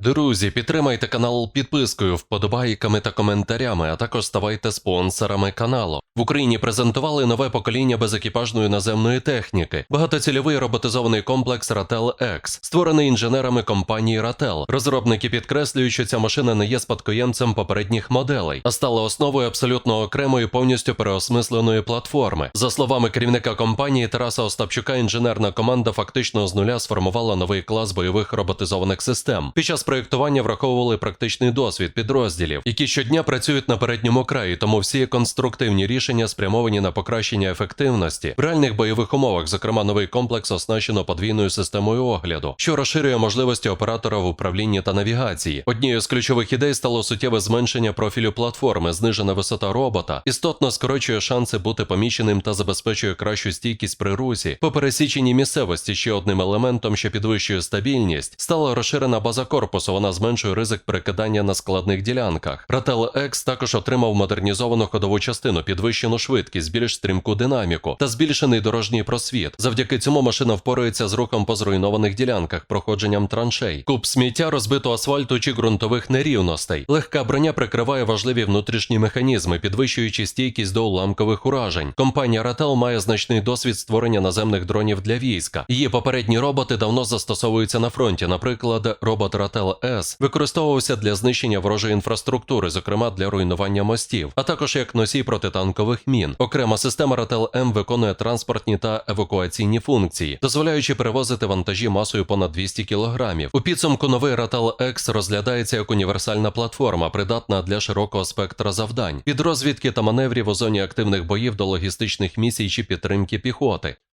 Друзі, підтримайте канал підпискою, вподобайками та коментарями, а також ставайте спонсорами каналу. В Україні презентували нове покоління безекіпажної наземної техніки, багатоцільовий роботизований комплекс Ratel X, створений інженерами компанії Ratel. Розробники підкреслюють, що ця машина не є спадкоємцем попередніх моделей, а стала основою абсолютно окремої повністю переосмисленої платформи. За словами керівника компанії Тараса Остапчука, інженерна команда фактично з нуля сформувала новий клас бойових роботизованих систем. Під час проєктування враховували практичний досвід підрозділів, які щодня працюють на передньому краї, тому всі конструктивні рішення спрямовані на покращення ефективності в реальних бойових умовах. Зокрема, новий комплекс оснащено подвійною системою огляду, що розширює можливості оператора в управлінні та навігації. Однією з ключових ідей стало суттєве зменшення профілю платформи, знижена висота робота, істотно скорочує шанси бути поміченим та забезпечує кращу стійкість при русі. По пересіченій місцевості ще одним елементом, що підвищує стабільність, стала розширена база корпусу. Вона зменшує ризик перекидання на складних ділянках. Ratel X також отримав модернізовану ходову частину, підвищену швидкість, більш стрімку динаміку та збільшений дорожній просвіт. Завдяки цьому машина впорається з рухом по зруйнованих ділянках, проходженням траншей. Куб сміття, розбито асфальту чи ґрунтових нерівностей. Легка броня прикриває важливі внутрішні механізми, підвищуючи стійкість до уламкових уражень. Компанія Ratel має значний досвід створення наземних дронів для війська. Її попередні роботи давно застосовуються на фронті. Наприклад, робот Ratel S використовувався для знищення ворожої інфраструктури, зокрема для руйнування мостів, а також як носій протитанкових мін. Окрема система Ratel M виконує транспортні та евакуаційні функції, дозволяючи перевозити вантажі масою понад 200 кг. У підсумку новий Ratel X розглядається як універсальна платформа, придатна для широкого спектра завдань від розвідки та маневрів у зоні активних боїв до логістичних місій чи підтримки піхоти.